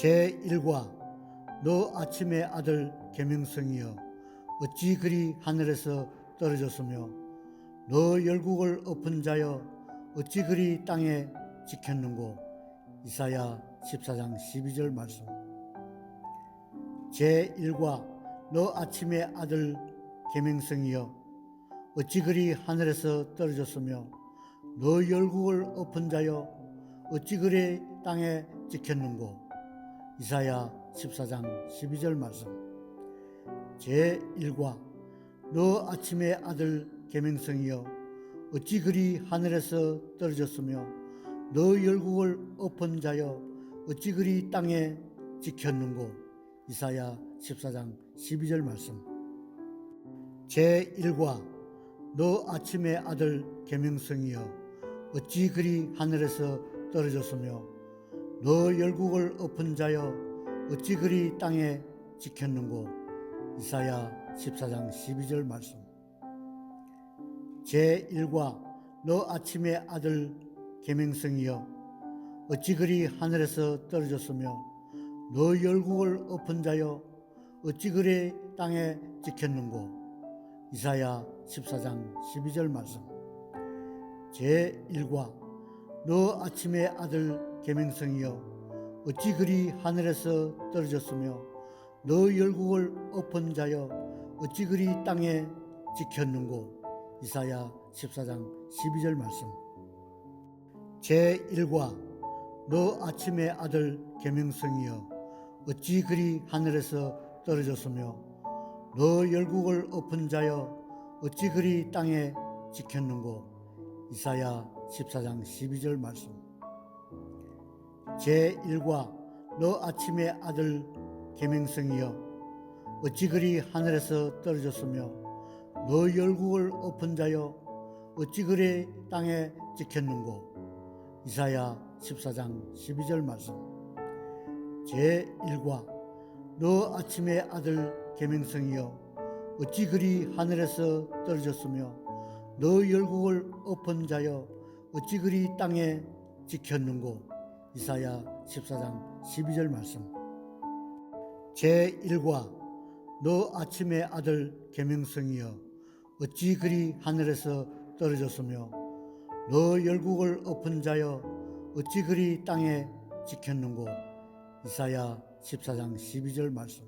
제1과 너 아침의 아들 계명성이여 어찌 그리 하늘에서 떨어졌으며 너 열국을 엎은 자여 어찌 그리 땅에 지켰는고? 이사야 14장 12절 말씀. 제1과 너 아침의 아들 계명성이여 어찌 그리 하늘에서 떨어졌으며 너 열국을 엎은 자여 어찌 그리 땅에 지켰는고 이사야 14장 12절 말씀. 제1과 너 아침의 아들 계명성이여 어찌 그리 하늘에서 떨어졌으며 너 열국을 엎은 자여 어찌 그리 땅에 지켰는고? 이사야 14장 12절 말씀. 제1과 너 아침의 아들 계명성이여 어찌 그리 하늘에서 떨어졌으며 너 열국을 엎은 자여 어찌 그리 땅에 지켰는고? 이사야 14장 12절 말씀. 제1과 너 아침의 아들 계명성이여 어찌 그리 하늘에서 떨어졌으며 너 열국을 엎은 자여 어찌 그리 땅에 지켰는고? 이사야 14장 12절 말씀. 제1과 너 아침의 아들 계명성이여 어찌 그리 하늘에서 떨어졌으며 너 열국을 엎은 자여 어찌 그리 땅에 지켰는고? 이사야 14장 12절 말씀. 제1과 너 아침의 아들 계명성이여 어찌 그리 하늘에서 떨어졌으며 너 열국을 엎은 자여 어찌 그리 땅에 지켰는고? 이사야 14장 12절 말씀 제1과 너 아침의 아들 계명성이여 어찌 그리 하늘에서 떨어졌으며 너 열국을 엎은 자여 어찌 그리 땅에 지켰는고? 이사야 14장 12절 말씀. 제1과 너 아침의 아들 계명성이여 어찌 그리 하늘에서 떨어졌으며 너 열국을 엎은 자여 어찌 그리 땅에 지켰는고 이사야 14장 12절 말씀. 제1과 너 아침의 아들 계명성이여 어찌 그리 하늘에서 떨어졌으며 너 열국을 엎은 자여 어찌 그리 땅에 지켰는고? 이사야 14장 12절 말씀